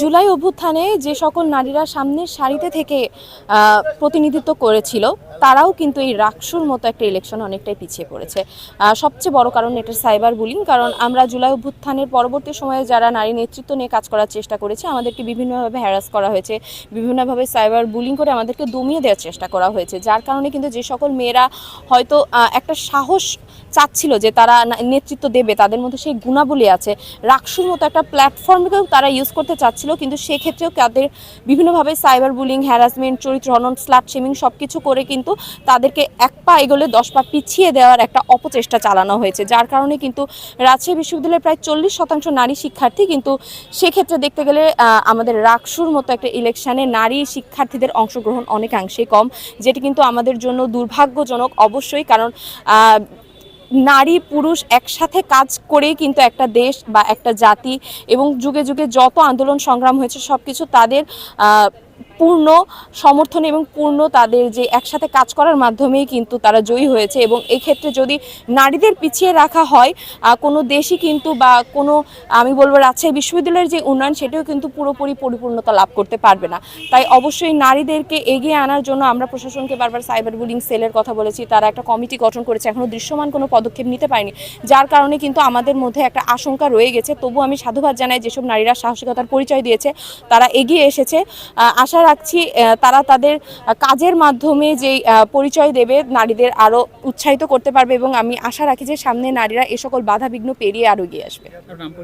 জুলাই অভ্যুত্থানে যে সকল নারীরা সামনের সারিতে থেকে প্রতিনিধিত্ব করেছিল, তারাও কিন্তু এই রাকসুর মতো একটা ইলেকশন অনেকটাই পিছিয়ে পড়েছে। সবচেয়ে বড় কারণ এটা সাইবার বুলিং কারণ আমরা জুলাই অভ্যুত্থানের পরবর্তী সময়ে যারা নারী নেতৃত্ব নিয়ে কাজ করার চেষ্টা করেছে, আমাদেরকে বিভিন্নভাবে হ্যারাস করা হয়েছে, বিভিন্নভাবে সাইবার বুলিং করে আমাদেরকে দমিয়ে দেওয়ার চেষ্টা করা হয়েছে, যার কারণে কিন্তু যে সকল মেয়েরা হয়তো একটা সাহস চাচ্ছিল যে তারা নেতৃত্ব দেবে, তাদের মধ্যে সেই গুণাবলী আছে। রাকসুর মতো একটা প্ল্যাটফর্মকেও তারা ইউজ করতে চাচ্ছিল, কিন্তু সেক্ষেত্রেও তাদের বিভিন্নভাবে সাইবার বুলিং হ্যারাসমেন্ট চরিত্র হনন স্লাট শেমিং সব কিছু করে কিন্তু তাদেরকে এক পা এগোলে দশ পা পিছিয়ে দেওয়ার একটা অপচেষ্টা চালানো হয়েছে, যার কারণে কিন্তু রাজশাহী বিশ্ববিদ্যালয়ের প্রায় চল্লিশ শতাংশ নারী শিক্ষার্থী কিন্তু সেক্ষেত্রে দেখতে গেলে আমাদের রাকসুর মতো একটা ইলেকশানে নারী শিক্ষার্থীদের অংশগ্রহণ অনেকাংশেই কম, যেটি কিন্তু আমাদের জন্য দুর্ভাগ্যজনক অবশ্যই, কারণ নারী পুরুষ একসাথে কাজ করেই কিন্তু একটা দেশ বা একটা জাতি এবং যুগে যুগে যত আন্দোলন সংগ্রাম হয়েছে সব কিছু তাদের পূর্ণ সমর্থন এবং পূর্ণ তাদের যে একসাথে কাজ করার মাধ্যমেই কিন্তু তারা জয়ী হয়েছে এবং ক্ষেত্রে যদি নারীদের পিছিয়ে রাখা হয় কোনো দেশই কিন্তু বা কোনো, আমি বলব রাজশাহী বিশ্ববিদ্যালয়ের যে উন্নয়ন সেটাও কিন্তু পুরোপুরি পরিপূর্ণতা লাভ করতে পারবে না। তাই অবশ্যই নারীদেরকে এগিয়ে আনার জন্য আমরা প্রশাসনকে বারবার সাইবার বুলিং সেলের কথা বলেছি, তারা একটা কমিটি গঠন করেছে, এখনও দৃশ্যমান কোনো পদক্ষেপ নিতে পারেনি। যার কারণে কিন্তু আমাদের মধ্যে একটা আশঙ্কা রয়ে গেছে তবু আমি সাধুবাদ জানাই যেসব নারীরা সাহসিকতার পরিচয় দিয়েছে, তারা এগিয়ে এসেছে। আশা রাখছি তারা তাদের কাজের মাধ্যমে যে পরিচয় দেবে, নারীদের আরও উৎসাহিত করতে পারবে এবং আমি আশা রাখি যে সামনে নারীরা এ সকল বাধা বিঘ্ন পেরিয়ে আরও এগিয়ে আসবে।